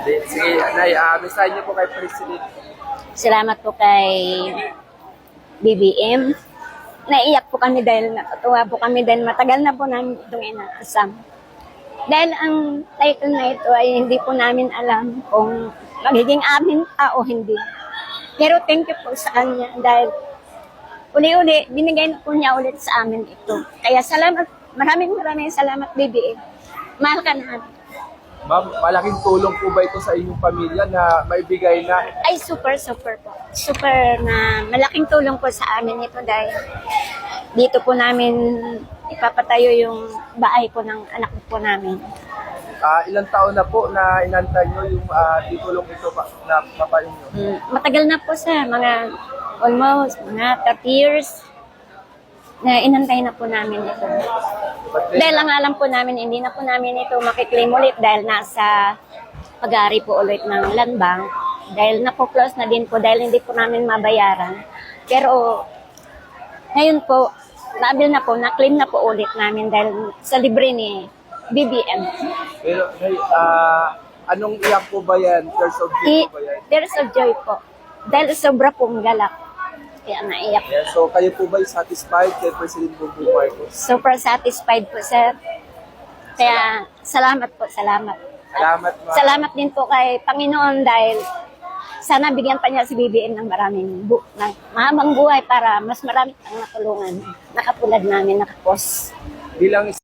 Sige, Nay, uh, mensahe niyo po kay President. Salamat po kay BBM. Naiyak po kami dahil natutuwa po kami dahil matagal na po namin itong inaasam. Dahil ang title na ito ay hindi po namin alam kung magiging amin pa o hindi. Pero thank you po sa kanya dahil uli-uli, binigay na po niya ulit sa amin ito. Kaya salamat, maraming maraming salamat BBM. Mahal ka namin. Ma'am, malaking tulong po ba ito sa inyong pamilya na maibigay na Ay, super, super po. Super na malaking tulong po sa amin ito dahil dito po namin ipapatayo yung bahay po ng anak po namin. ah, ilang taon na po na inantay nyo yung ah, titulong ito pa, na papain nyo? Mm, Matagal na po sa mga almost mga 30 years na inantay na po namin ito. Dahil ang alam po namin, hindi na po namin ito makiklaim ulit dahil nasa pag-aari po ulit ng land bank. Dahil napo-close na din po dahil hindi po namin mabayaran. Pero ngayon po, nabil na po, na-claim na po ulit namin dahil sa libre ni BBM. pero, Nay, ah, anong iyak po ba yan? Tears of joy I, po ba yan? there's a joy po. Dahil sobra pong galak. Kaya naiyak. Yeah, so kayo po ba satisfied kay President Bongbong Marcos? Super satisfied po, sir. Kaya salamat po, salamat. Salamat, ma'am. Salamat din po kay Panginoon dahil sana bigyan pa niya si BBM ng maraming bu ng mahabang buhay para mas marami pang natulungan. Nakapulad namin, nakapos. Bilang